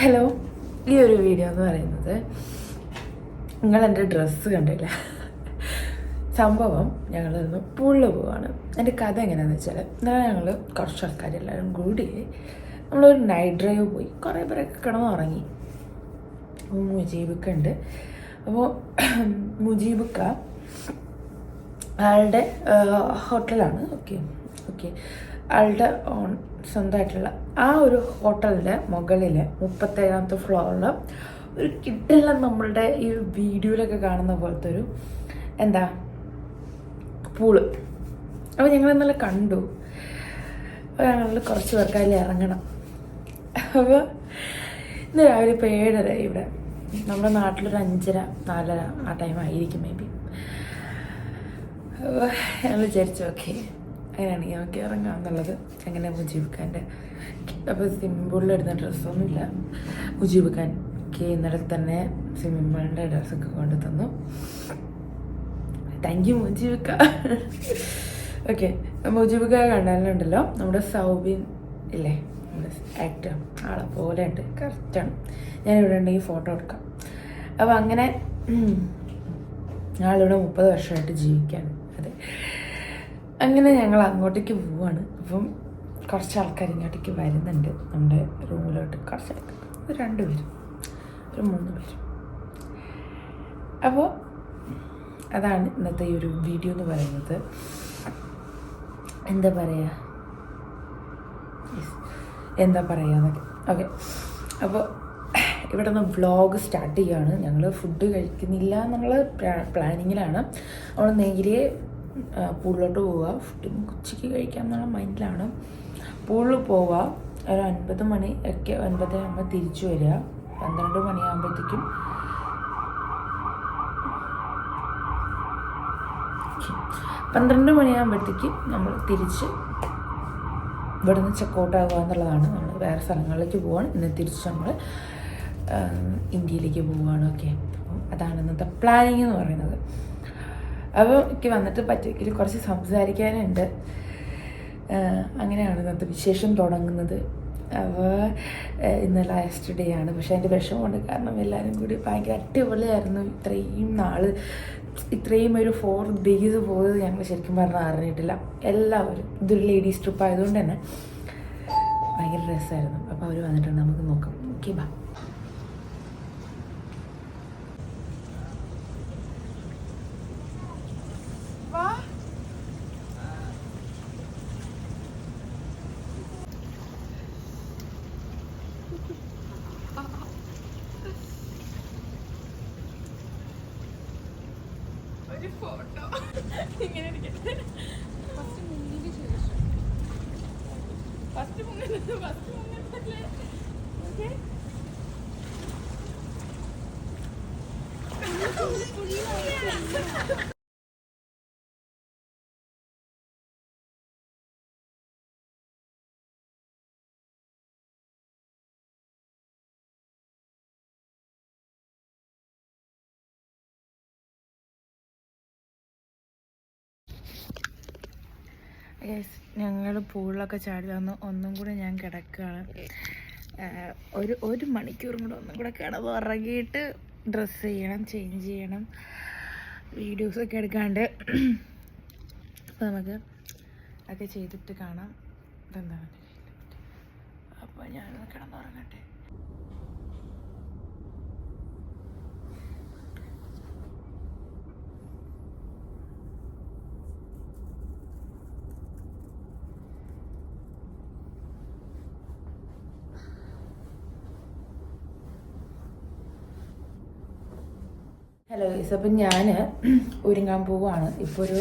Hello ഈ ഒരു video എന്ന് പറയുന്നത് നിങ്ങൾ എന്റെ ഡ്രസ്സ് കണ്ടില്ല? സംഭവം ഞങ്ങളൊന്ന് പുള്ളു പോവാണ്. എന്റെ കഥ എങ്ങനെയാണെന്ന് വെച്ചാൽ ഇന്നലെ ഞങ്ങൾ കുറച്ച് ആൾക്കാരെല്ലാവരും കൂടി നമ്മളൊരു നൈറ്റ് ഡ്രൈവ് പോയി. കുറേ പേരൊക്കെ കിടന്നു ഉറങ്ങി അപ്പോൾ മുജീബൊക്കെ ഉണ്ട് അപ്പോൾ മുജീബക്ക ആളുടെ ഹോട്ടലാണ് ഓക്കെ ഓക്കെ ആളുടെ ഓൺ സ്വന്തമായിട്ടുള്ള ആ ഒരു ഹോട്ടലിന്റെ മുകളിൽ മുപ്പത്തേഴാമത്തെ ഫ്ലോറിൽ ഒരു കിട്ടില്ല നമ്മളുടെ ഈ വീഡിയോയിലൊക്കെ കാണുന്ന പോലത്തെ ഒരു എന്താ പൂൾ. അപ്പോൾ ഞങ്ങൾ ഇന്നലെ കണ്ടു. അപ്പോൾ ഞങ്ങളിൽ കുറച്ച് പേർക്ക് അതിൽ ഇറങ്ങണം. അപ്പോൾ ഇന്ന് രാവിലെ ഇപ്പോൾ ഏഴര ഇവിടെ. നമ്മുടെ നാട്ടിലൊരു അഞ്ചര നാലര ആ ടൈം ആയിരിക്കും മേ ബി ഞങ്ങൾ വിചാരിച്ചു ഓക്കെ അങ്ങനെയാണെങ്കിൽ നമുക്ക് ഇറങ്ങാം എന്നുള്ളത്. അങ്ങനെ മുജീബ് ഖാന്റെ? അപ്പോൾ സിമ്പിളിലിടുന്ന ഡ്രസ്സൊന്നുമില്ല മുജീബ് ഖാൻ ഒക്കെ ഇന്നലെ തന്നെ സിമ്പിളിന്റെ ഡ്രസ്സൊക്കെ കൊണ്ടു തന്നു. Thank you Mujeeb ഖാ okay Mujeeb ഖാ കണ്ടാലുണ്ടല്ലോ നമ്മുടെ സൗബിൻ ഇല്ലേ? ആക്ടർ ആളെ പോലെ ഉണ്ട്. കറക്റ്റാണ് ഇവിടെ ഉണ്ടെങ്കിൽ ഫോട്ടോ എടുക്കാം. അപ്പോൾ അങ്ങനെ ആളിവിടെ മുപ്പത് വർഷമായിട്ട് ജീവിക്കാൻ അതെ. അങ്ങനെ ഞങ്ങൾ അങ്ങോട്ടേക്ക് പോവാണ്. അപ്പം കുറച്ച് ആൾക്കാർ ഇങ്ങോട്ടേക്ക് വരുന്നുണ്ട്. നമ്മുടെ റൂമിലോട്ട് കുറച്ച് ആൾക്കാർ ഒരു രണ്ട് പേരും. ഒരു മൂന്ന് പേരും. അപ്പോൾ അതാണ് ഇന്നത്തെ ഈ ഒരു വീഡിയോ എന്ന് പറയുന്നത്. എന്താ പറയുക എന്താ പറയുക എന്നൊക്കെ. ഓക്കെ അപ്പോൾ ഇവിടെ നിന്ന് വ്ളോഗ് സ്റ്റാർട്ട് ചെയ്യുകയാണ് ഞങ്ങൾ ഫുഡ് കഴിക്കുന്നില്ല എന്നുള്ള പ്ലാനിങ്ങിലാണ് നമ്മൾ നേരെ പൂളിലോട്ട് പോവുക. ഉച്ചയ്ക്ക് കഴിക്കാം എന്നുള്ള മൈൻഡിലാണ് പൂളിൽ പോവുക. ഒരു അൻപത് മണി ഒക്കെ ഒൻപത് ആകുമ്പോൾ തിരിച്ചു വരിക. പന്ത്രണ്ട് മണിയാകുമ്പോഴത്തേക്കും പന്ത്രണ്ട് മണിയാകുമ്പോഴത്തേക്കും നമ്മൾ തിരിച്ച് ഇവിടെ നിന്ന് ചെക്കൗട്ട് ആകുക എന്നുള്ളതാണ്. നമ്മൾ വേറെ സ്ഥലങ്ങളിലേക്ക് പോവാണ്. ഇന്ന് തിരിച്ച് നമ്മൾ ഇന്ത്യയിലേക്ക് പോവുകയാണ് ഓക്കെ അപ്പം അതാണ് ഇന്നത്തെ പ്ലാനിങ് എന്ന് പറയുന്നത്. അപ്പോൾ എനിക്ക് വന്നിട്ട് പറ്റിയെങ്കിൽ കുറച്ച് സംസാരിക്കാനുണ്ട്. അങ്ങനെയാണ് ഇന്നത്തെ വിശേഷം തുടങ്ങുന്നത്. അപ്പോൾ ഇന്ന് ലാസ്റ്റ് ഡേ ആണ്. പക്ഷേ അതിന്റെ വിഷമമുണ്ട്. കാരണം എല്ലാവരും കൂടി ഭയങ്കര അടിപൊളിയായിരുന്നു. ഇത്രയും നാൾ ഇത്രയും ഒരു ഫോർ ഡേയ്സ് പോയത് ഞങ്ങൾ ശരിക്കും പറഞ്ഞാൽ അറിഞ്ഞിട്ടില്ല. എല്ലാവരും ഇതൊരു ലേഡീസ് ട്രിപ്പ് ആയതുകൊണ്ട് തന്നെ ഭയങ്കര രസമായിരുന്നു അപ്പോൾ അവർ വന്നിട്ടുണ്ട്. നമുക്ക് നോക്കാം. ഓക്കെ ബാ ഒരു ഫോട്ടോ ഇങ്ങനെ ഇരിക്കട്ടെ. ഫസ്റ്റ് മുന്നിൽ ശേഷം. ഫസ്റ്റ് മുന്നിൽ ഫസ്റ്റ് മുന്നിൽ ഓക്കെ യെസ് ഞങ്ങൾ പൂളിലൊക്കെ ചാടി വന്ന് ഒന്നും കൂടെ ഞാൻ കിടക്കുകയാണ്. ഒരു ഒരു മണിക്കൂറും കൂടെ ഒന്നും കൂടെ കിടന്ന് ഉറങ്ങിയിട്ട് ഡ്രസ്സ് ചെയ്യണം ചേഞ്ച് ചെയ്യണം വീഡിയോസൊക്കെ എടുക്കാണ്ട്. അപ്പോൾ നമുക്ക് ഒക്കെ ചെയ്തിട്ട് കാണാം. ഇതെന്താണ്? അപ്പോൾ ഞാൻ കിടന്നുറങ്ങട്ടെ. ഹലോ ഗൈസ് അപ്പം ഞാൻ ഒരുങ്ങാൻ പോവുകയാണ് ഇപ്പോൾ ഒരു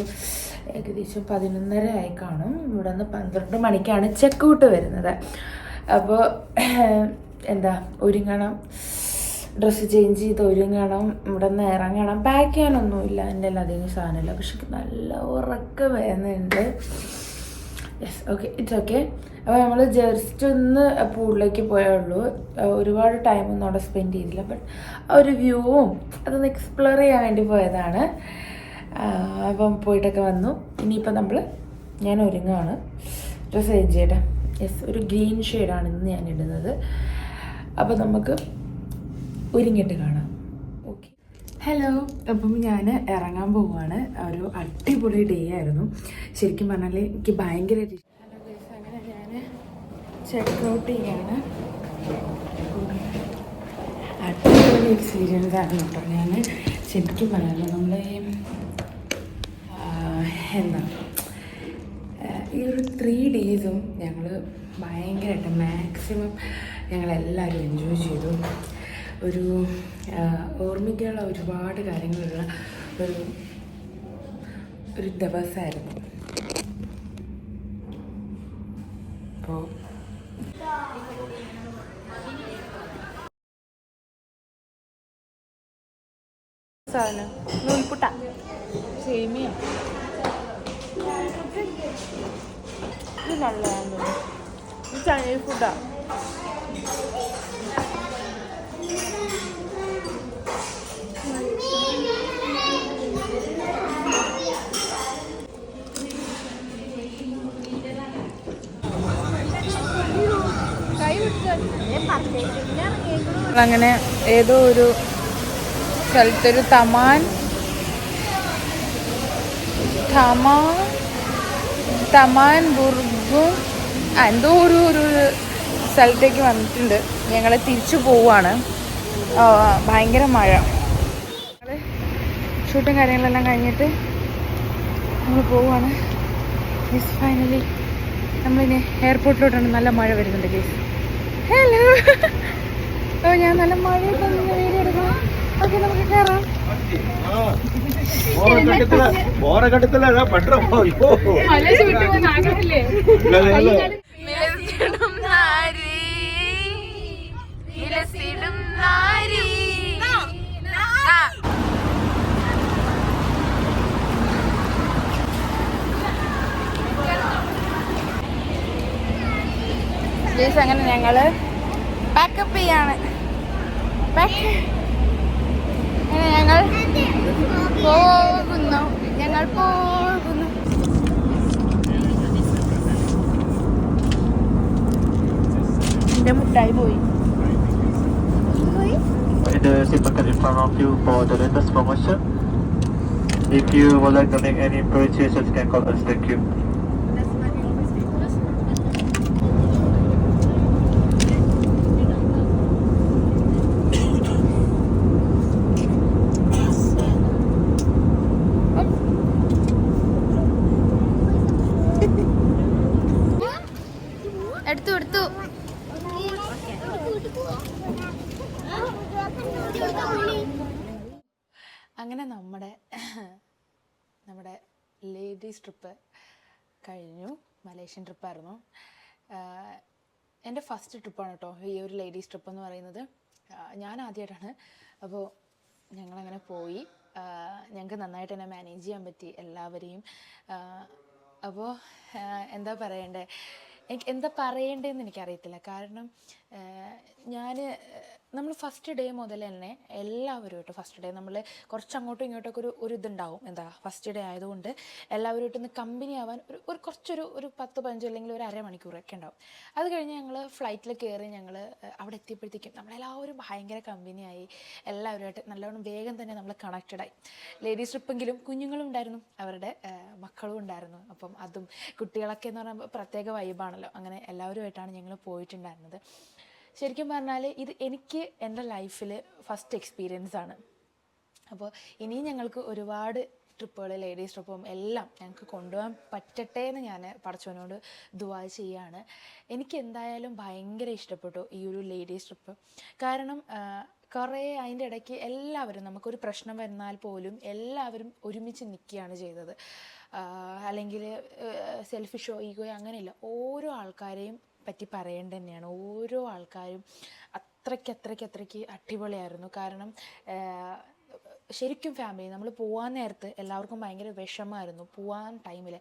ഏകദേശം പതിനൊന്നര ആയി കാണും. ഇവിടെ നിന്ന് പന്ത്രണ്ട് മണിക്കാണ് ചെക്ക് ഔട്ട് വരുന്നത്. അപ്പോൾ എന്താ ഒരുങ്ങണം. ഡ്രസ്സ് ചേഞ്ച് ചെയ്ത് ഒരുങ്ങണം. ഇവിടെ നിന്ന് ഇറങ്ങണം. പാക്ക് ചെയ്യാനൊന്നുമില്ല. എന്റെ എല്ലാം അധികം സാധനമില്ല. പക്ഷെ നല്ല ഉറക്കം വരുന്നുണ്ട്. യെസ് ഓക്കെ ഇറ്റ്സ് ഓക്കെ അപ്പോൾ നമ്മൾ ജസ്റ്റ് ഒന്ന് പൂളിലേക്ക് പോയേ ഉള്ളൂ. അഹ് ഒരുപാട് ടൈമൊന്നും അവിടെ സ്പെൻഡ് ചെയ്തില്ല ബട്ട് ആ ഒരു വ്യൂവും അതൊന്ന് എക്സ്പ്ലോർ ചെയ്യാൻ വേണ്ടി പോയതാണ്. അപ്പം പോയിട്ടൊക്കെ വന്നു. ഇനിയിപ്പോൾ നമ്മൾ ഞാൻ ഒരുങ്ങുകയാണ് ഡ്രസ്സ് ചേഞ്ച് ചെയ്യട്ടെ. യെസ് ഒരു ഗ്രീൻ ഷെയ്ഡാണ് ഇന്ന് ഞാൻ ഇടുന്നത്. അപ്പോൾ നമുക്ക് ഒരുങ്ങിയിട്ട് കാണാം. ഹലോ അപ്പം ഞാൻ ഇറങ്ങാൻ പോവുകയാണ് ഒരു അടിപൊളി ഡേ ആയിരുന്നു. ശരിക്കും പറഞ്ഞാൽ എനിക്ക് ഭയങ്കര ഹലോ ഗൈസ് അങ്ങനെ ഞാൻ ചെക്ക് ഔട്ട് ചെയ്യാണ്. അടിപൊളി എക്സ്പീരിയൻസ് ആയിരുന്നു കേട്ടോ ഞാൻ ശരിക്കും പറയാമല്ലോ നമ്മളെ എന്താ ഈ ഒരു ത്രീ ഡേയ്സും ഞങ്ങൾ ഭയങ്കരമായിട്ട് മാക്സിമം ഞങ്ങളെല്ലാവരും എൻജോയ് ചെയ്തു. ഒരു ഓർമ്മിക്കാനുള്ള ഒരുപാട് കാര്യങ്ങളുള്ള ഒരു ഒരു ദിവസമായിരുന്നു അപ്പോൾ സാധനം. സേമിയ. ഇത് അങ്ങനെ ഏതോ ഒരു സ്ഥലത്തൊരു തമാൻ. തമാ തമാൻ ബുർഗും എന്തോ ഒരു ഒരു സ്ഥലത്തേക്ക് വന്നിട്ടുണ്ട്. ഞങ്ങൾ തിരിച്ചു പോവാണ്. ഭയങ്കര മഴ. ഷൂട്ടും കാര്യങ്ങളെല്ലാം കഴിഞ്ഞിട്ട് നമ്മൾ പോവാണ്. ഗീസ് ഫൈനലി നമ്മളിനി എയർപോർട്ടിലോട്ടാണ് നല്ല മഴ വരുന്നുണ്ട് ഗീസ് ഹലോ ഞാൻ നല്ല മഴയൊക്കെ വീഡിയോ എടുക്കണം. ഓക്കെ നമുക്ക് കയറാം അങ്ങനെ ഞങ്ങൾ പാക്കപ്പ് ചെയ്യാണ്. Pack. അങ്ങനെ ഞങ്ങൾ പോകുന്നു ഞങ്ങൾ പോകുന്നു എന്റെ മുട്ടായി പോയി in the seat pocket in front of you for the latest promotion. If you would like to make any purchases, can call us. Thank you. Ladies trip കഴിഞ്ഞു. മലേഷ്യൻ ട്രിപ്പായിരുന്നു. എന്റെ ഫസ്റ്റ് ട്രിപ്പാണ് കേട്ടോ ഈ ഒരു ലേഡീസ് ട്രിപ്പ് എന്ന് പറയുന്നത്. ഞാൻ ആദ്യമായിട്ടാണ് അപ്പോൾ ഞങ്ങളങ്ങനെ പോയി. ഞങ്ങൾക്ക് നന്നായിട്ട് തന്നെ മാനേജ് ചെയ്യാൻ പറ്റി എല്ലാവരെയും. അപ്പോൾ എന്താ പറയണ്ടേ? എനിക്ക് എന്താ പറയേണ്ടതെന്ന് എനിക്കറിയത്തില്ല. കാരണം ഞാൻ നമ്മൾ ഫസ്റ്റ് ഡേ മുതൽ തന്നെ എല്ലാവരും കേട്ടോ ഫസ്റ്റ് ഡേ നമ്മൾ കുറച്ച് അങ്ങോട്ടും ഇങ്ങോട്ടൊക്കെ ഒരു ഒരു ഇതുണ്ടാവും. എന്താ ഫസ്റ്റ് ഡേ ആയതുകൊണ്ട് എല്ലാവരുമായിട്ട് ഒന്ന് കമ്പനി ആവാൻ ഒരു ഒരു കുറച്ചൊരു ഒരു പത്ത് പതിനഞ്ച് അല്ലെങ്കിൽ ഒരു അരമണിക്കൂറൊക്കെ ഉണ്ടാവും. അത് കഴിഞ്ഞ് ഞങ്ങൾ ഫ്ലൈറ്റിൽ കയറി ഞങ്ങൾ അവിടെ എത്തിയപ്പോഴത്തേക്കും നമ്മളെല്ലാവരും ഭയങ്കര കമ്പനിയായി എല്ലാവരുമായിട്ട് നല്ലവണ്ണം വേഗം തന്നെ നമ്മൾ കണക്റ്റഡായി ലേഡീസ് ട്രിപ്പെങ്കിലും കുഞ്ഞുങ്ങളും ഉണ്ടായിരുന്നു. അവരുടെ മക്കളും ഉണ്ടായിരുന്നു. അപ്പം അതും കുട്ടികളൊക്കെ എന്ന് പറയുമ്പോൾ പ്രത്യേക വൈബാണല്ലോ അങ്ങനെ എല്ലാവരുമായിട്ടാണ് ഞങ്ങൾ പോയിട്ടുണ്ടായിരുന്നത്. ശരിക്കും പറഞ്ഞാൽ ഇത് എനിക്ക് എന്റെ ലൈഫിൽ ഫസ്റ്റ് എക്സ്പീരിയൻസ് ആണ്. അപ്പോൾ ഇനിയും ഞങ്ങൾക്ക് ഒരുപാട് ട്രിപ്പുകൾ ലേഡീസ് ട്രിപ്പും എല്ലാം ഞങ്ങൾക്ക് കൊണ്ടുപോകാൻ പറ്റട്ടെ എന്ന് ഞാൻ പടച്ചവനോട് ദുവാ ചെയ്യാണ്. എനിക്ക് എന്തായാലും ഭയങ്കര ഇഷ്ടപ്പെട്ടു ഈ ഒരു ലേഡീസ് ട്രിപ്പ് കാരണം കുറേ അതിന്റെ ഇടയ്ക്ക് എല്ലാവരും നമുക്കൊരു പ്രശ്നം വന്നാൽ പോലും എല്ലാവരും ഒരുമിച്ച് നിൽക്കുകയാണ് ചെയ്തത്. അല്ലെങ്കിൽ സെൽഫിഷോ ഈഗോയോ അങ്ങനെയില്ല. ഓരോ ആൾക്കാരെയും പറ്റി പറയേണ്ടത് തന്നെയാണ് ഓരോ ആൾക്കാരും അത്രയ്ക്ക് അത്രയ്ക്ക് അത്രയ്ക്ക് അടിപൊളിയായിരുന്നു. കാരണം ശരിക്കും ഫാമിലി നമ്മൾ പോകാൻ നേരത്ത് എല്ലാവർക്കും ഭയങ്കര വിഷമമായിരുന്നു പോകാൻ ടൈമിൽ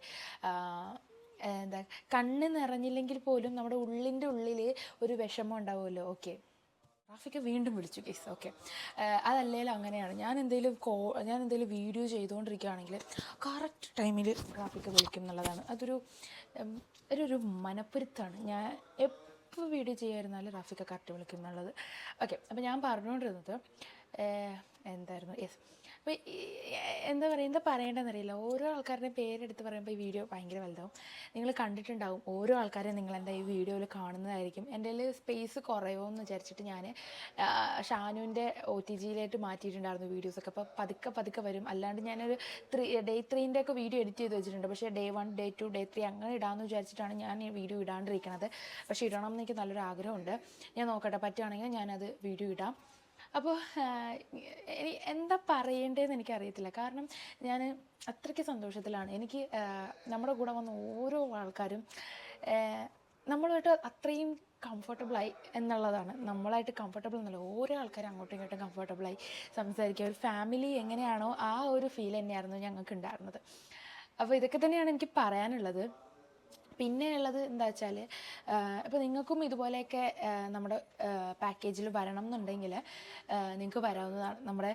എന്താ കണ്ണ് നിറഞ്ഞില്ലെങ്കിൽ പോലും നമ്മുടെ ഉള്ളിന്റെ ഉള്ളിൽ ഒരു വിഷമം ഉണ്ടാവുമല്ലോ. ഓക്കെ റാഫിക്ക് വീണ്ടും വിളിച്ചു കേസ് ഓക്കെ അതല്ലേലും അങ്ങനെയാണ്. ഞാൻ എന്തെങ്കിലും കോ ഞാൻ എന്തെങ്കിലും വീഡിയോ ചെയ്തുകൊണ്ടിരിക്കുകയാണെങ്കിൽ കറക്റ്റ് ടൈമിൽ റാഫിക്ക് വിളിക്കും എന്നുള്ളതാണ്. അതൊരു ഒരു മനപ്പൊരുത്താണ്. ഞാൻ എപ്പോൾ വീഡിയോ ചെയ്യായിരുന്നാലും ട്രാഫിക്ക് കറക്റ്റ് വിളിക്കും എന്നുള്ളത്. ഓക്കെ അപ്പോൾ ഞാൻ പറഞ്ഞുകൊണ്ടിരുന്നത് എന്തായിരുന്നു? യെസ് അപ്പോൾ എന്താ പറയുക എന്താ പറയേണ്ടതെന്നറിയില്ല. ഓരോ ആൾക്കാരുടെയും പേരെടുത്ത് പറയുമ്പോൾ ഈ വീഡിയോ ഭയങ്കര വലുതാവും. നിങ്ങൾ കണ്ടിട്ടുണ്ടാവും ഓരോ ആൾക്കാരെയും നിങ്ങൾ എന്താ ഈ വീഡിയോയിൽ കാണുന്നതായിരിക്കും. എന്റെ സ്പേസ് കുറയുമോ എന്ന് വിചാരിച്ചിട്ട് ഞാൻ ഷാനുവിന്റെ ഒ ടി ജിയിലായിട്ട് മാറ്റിയിട്ടുണ്ടായിരുന്നു വീഡിയോസൊക്കെ. അപ്പോൾ പതുക്കെ പതുക്കെ വരും. അല്ലാണ്ട് ഞാനൊരു ത്രീ ഡേ ത്രീന്റെ ഒക്കെ വീഡിയോ എഡിറ്റ് ചെയ്ത് വെച്ചിട്ടുണ്ട്. പക്ഷേ day one day two day three അങ്ങനെ ഇടാമെന്ന് വിചാരിച്ചിട്ടാണ് ഞാൻ ഈ വീഡിയോ ഇടാണ്ടിരിക്കുന്നത് പക്ഷേ ഇടണം എന്ന് എനിക്ക് നല്ലൊരു ആഗ്രഹമുണ്ട്. ഞാൻ നോക്കട്ടെ പറ്റുകയാണെങ്കിൽ ഞാനത് വീഡിയോ ഇടാം. അപ്പോൾ എന്താ പറയേണ്ടതെന്ന് എനിക്കറിയത്തില്ല. കാരണം ഞാൻ അത്രയ്ക്ക് സന്തോഷത്തിലാണ്. എനിക്ക് നമ്മുടെ കൂടെ വന്ന ഓരോ ആൾക്കാരും നമ്മളായിട്ട് അത്രയും കംഫർട്ടബിളായി എന്നുള്ളതാണ്. നമ്മളായിട്ട് കംഫർട്ടബിൾ എന്നുള്ള ഓരോ ആൾക്കാരും അങ്ങോട്ടും ഇങ്ങോട്ടും കംഫർട്ടബിളായി സംസാരിക്കുക. ഒരു ഫാമിലി എങ്ങനെയാണോ ആ ഒരു ഫീൽ തന്നെയായിരുന്നു ഞങ്ങൾക്ക് ഉണ്ടായിരുന്നത് അപ്പോൾ ഇതൊക്കെ തന്നെയാണ് എനിക്ക് പറയാനുള്ളത്. പിന്നെ ഉള്ളത് എന്താ വെച്ചാൽ ഇപ്പോൾ നിങ്ങൾക്കും ഇതുപോലെയൊക്കെ നമ്മുടെ പാക്കേജിൽ വരണം എന്നുണ്ടെങ്കിൽ നിങ്ങൾക്ക് വരാവുന്നതാണ്. നമ്മുടെ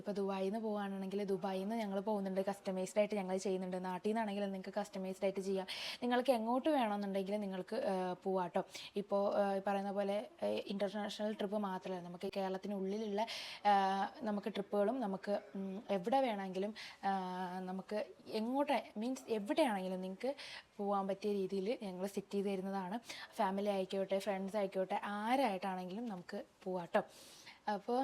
ഇപ്പോൾ ദുബായിൽ നിന്ന് പോകുകയാണെങ്കിൽ ദുബായിൽ നിന്ന് ഞങ്ങൾ പോകുന്നുണ്ട് കസ്റ്റമൈസ്ഡ് ആയിട്ട് ഞങ്ങൾ ചെയ്യുന്നുണ്ട്. നാട്ടിൽ നിന്നാണെങ്കിൽ നിങ്ങൾക്ക് കസ്റ്റമൈസ്ഡ് ആയിട്ട് ചെയ്യാം. നിങ്ങൾക്ക് എങ്ങോട്ട് വേണമെന്നുണ്ടെങ്കിൽ നിങ്ങൾക്ക് പോവാട്ടോ ഇപ്പോൾ പറയുന്ന പോലെ ഇന്റർനാഷണൽ ട്രിപ്പ് മാത്രമല്ല നമുക്ക് കേരളത്തിനുള്ളിലുള്ള നമുക്ക് ട്രിപ്പുകളും നമുക്ക് എവിടെ വേണമെങ്കിലും നമുക്ക് എങ്ങോട്ട് മീൻസ് എവിടെയാണെങ്കിലും നിങ്ങൾക്ക് പോകാൻ പറ്റിയ രീതിയിൽ ഞങ്ങൾ സെറ്റ് ചെയ്ത് തരുന്നതാണ്. ഫാമിലി ആയിക്കോട്ടെ ഫ്രണ്ട്സ് ആയിക്കോട്ടെ ആരായിട്ടാണെങ്കിലും നമുക്ക് പോവാട്ടോ അപ്പോൾ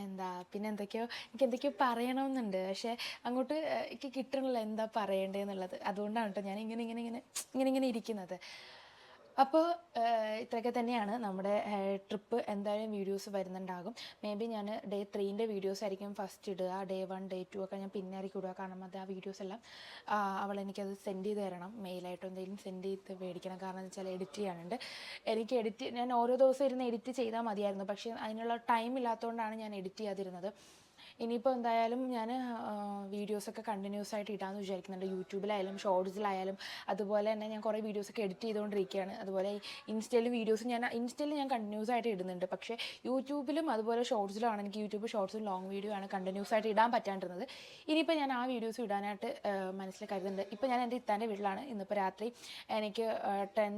എന്താ പിന്നെ എന്തൊക്കെയോ എനിക്ക് എന്തൊക്കെയോ പറയണമെന്നുണ്ട്. പക്ഷേ അങ്ങോട്ട് എനിക്ക് കിട്ടണില്ല എന്താ പറയേണ്ടതെന്നുള്ളത് അതുകൊണ്ടാണ് കേട്ടോ ഞാൻ ഇങ്ങനെ ഇങ്ങനെ ഇങ്ങനെ ഇങ്ങനെ ഇങ്ങനെ ഇരിക്കുന്നത്. അപ്പോൾ ഇത്രയൊക്കെ തന്നെയാണ് നമ്മുടെ ട്രിപ്പ് എന്തായാലും വീഡിയോസ് വരുന്നുണ്ടാകും. മേ ബി ഞാൻ ഡേ ത്രീന്റെ വീഡിയോസ് ആയിരിക്കും ഫസ്റ്റ് ഇടുക ഡേ വൺ ഡേ ടു ഒക്കെ ഞാൻ പിന്നെ ആയിരിക്കും ഇടുക. കാരണം അത് ആ വീഡിയോസ് എല്ലാം അവൾ എനിക്കത് സെൻഡ് ചെയ്ത് തരണം. മെയിലായിട്ടോ എന്തെങ്കിലും സെൻഡ് ചെയ്ത് മേടിക്കണം. കാരണം എന്ന് വെച്ചാൽ എഡിറ്റ് ചെയ്യാനുണ്ട്. എനിക്ക് എഡിറ്റ് ഞാൻ ഓരോ ദിവസം ഇരുന്ന് എഡിറ്റ് ചെയ്താൽ മതിയായിരുന്നു. പക്ഷേ അതിനുള്ള ടൈം ഇല്ലാത്തതുകൊണ്ടാണ് ഞാൻ എഡിറ്റ് ചെയ്യാതിരുന്നത്. ഇനിയിപ്പോൾ എന്തായാലും ഞാൻ വീഡിയോസൊക്കെ കണ്ടിന്യൂസ് ആയിട്ട് ഇടാമെന്ന് വിചാരിക്കുന്നുണ്ട്. യൂട്യൂബിലായാലും ഷോർട്സിലായാലും അതുപോലെ തന്നെ ഞാൻ കുറേ വീഡിയോസൊക്കെ എഡിറ്റ് ചെയ്തുകൊണ്ടിരിക്കുകയാണ് അതുപോലെ ഇൻസ്റ്റയിൽ വീഡിയോസ് ഞാൻ ഇൻസ്റ്റയിൽ ഞാൻ കണ്ടിന്യൂസ് ആയിട്ട് ഇടുന്നുണ്ട്. പക്ഷേ യൂട്യൂബിലും അതുപോലെ ഷോർട്സിലുമാണ് എനിക്ക് യൂട്യൂബ് ഷോർട്സും ലോങ് വീഡിയോ ആണ് കണ്ടിന്യൂസ് ആയിട്ട് ഇടാൻ പറ്റാണ്ടിരുന്നത്. ഇനിയിപ്പോൾ ഞാൻ ആ വീഡിയോസ് ഇടാനായിട്ട് മനസ്സിൽ കരുതുന്നുണ്ട്. ഇപ്പോൾ ഞാൻ എന്റെ ഇത്താന്റെ വീട്ടിലാണ്. ഇന്നിപ്പോൾ രാത്രി എനിക്ക് ടെൻ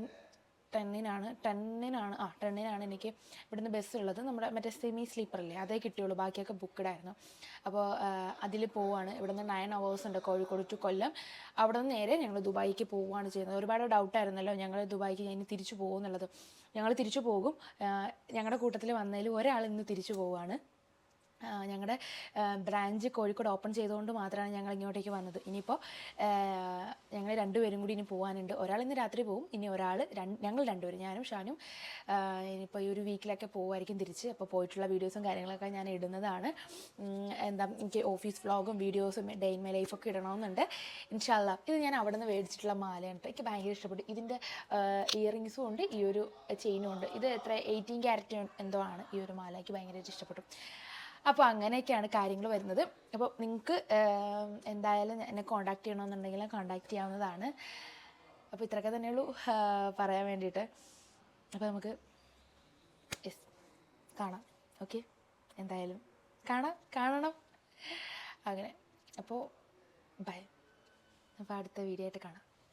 ടെന്നിനാണ് ടെന്നിനാണ് ആ ടെന്നിനാണ് എനിക്ക് ഇവിടുന്ന് ബസ് ഉള്ളത്. നമ്മുടെ മറ്റേ സെമി സ്ലീപ്പറല്ലേ അതേ കിട്ടിയുള്ളൂ. ബാക്കിയൊക്കെ ബുക്ക്ഡായിരുന്നു അപ്പോൾ അതിൽ പോവുകയാണ് ഇവിടുന്ന് നയൻ അവേഴ്സ് ഉണ്ട് കോഴിക്കോട് ടു കൊല്ലം. അവിടെ നിന്ന് നേരെ ഞങ്ങൾ ദുബായിക്ക് പോവുകയാണ് ചെയ്യുന്നത്. ഒരുപാട് ഡൗട്ടായിരുന്നല്ലോ ഞങ്ങൾ ദുബായിക്ക് ഇനി തിരിച്ചു പോകുമെന്നുള്ളത് ഞങ്ങൾ തിരിച്ചു പോകും. ഞങ്ങളുടെ കൂട്ടത്തിൽ വന്നതിൽ ഒരാൾ ഇന്ന് തിരിച്ചു പോവുകയാണ് ഞങ്ങളുടെ ബ്രാഞ്ച് കോഴിക്കോട് ഓപ്പൺ ചെയ്തുകൊണ്ട് മാത്രമാണ് ഞങ്ങൾ ഇങ്ങോട്ടേക്ക് വന്നത്. ഇനിയിപ്പോൾ ഞങ്ങൾ രണ്ടുപേരും കൂടി ഇനി പോകാനുണ്ട് ഒരാൾ ഇന്ന് രാത്രി പോകും ഇനി ഒരാൾ ഞങ്ങൾ രണ്ടുപേരും ഞാനും ഷാനും ഇനിയിപ്പോൾ ഈ ഒരു വീക്കിലൊക്കെ പോകുമായിരിക്കും തിരിച്ച്. അപ്പോൾ പോയിട്ടുള്ള വീഡിയോസും കാര്യങ്ങളൊക്കെ ഞാൻ ഇടുന്നതാണ്. എന്താ എനിക്ക് ഓഫീസ് വ്ളോഗും വീഡിയോസും ഡേ ഇൻ മൈ ലൈഫൊക്കെ ഇടണമെന്നുണ്ട് ഇൻഷാല്ല ഇത് ഞാൻ അവിടെ നിന്ന് മേടിച്ചിട്ടുള്ള മാലയാണ് എനിക്ക് ഭയങ്കര ഇഷ്ടപ്പെട്ടു. ഇതിന്റെ ഇയറിങ്സും ഉണ്ട് ഈ ഒരു ചെയിനും ഉണ്ട്. ഇത് എത്ര എയ്റ്റീൻ ക്യാരറ്റ് എന്തോ ആണ് ഈ ഒരു മാല എനിക്ക് ഭയങ്കരമായിട്ട് ഇഷ്ടപ്പെട്ടു. അപ്പോൾ അങ്ങനെയൊക്കെയാണ് കാര്യങ്ങൾ വരുന്നത്. അപ്പോൾ നിങ്ങൾക്ക് എന്തായാലും എന്നെ കോൺടാക്ട് ചെയ്യണമെന്നുണ്ടെങ്കിൽ കോൺടാക്ട് ചെയ്യാവുന്നതാണ്. അപ്പോൾ ഇത്രയൊക്കെ തന്നെയുള്ളൂ പറയാൻ വേണ്ടിയിട്ട്. അപ്പോൾ നമുക്ക് യെസ് കാണാം. ഓക്കെ എന്തായാലും കാണാം കാണണം. അങ്ങനെ. അപ്പോൾ ബൈ അപ്പോൾ അടുത്ത വീഡിയോ ആയിട്ട് കാണാം.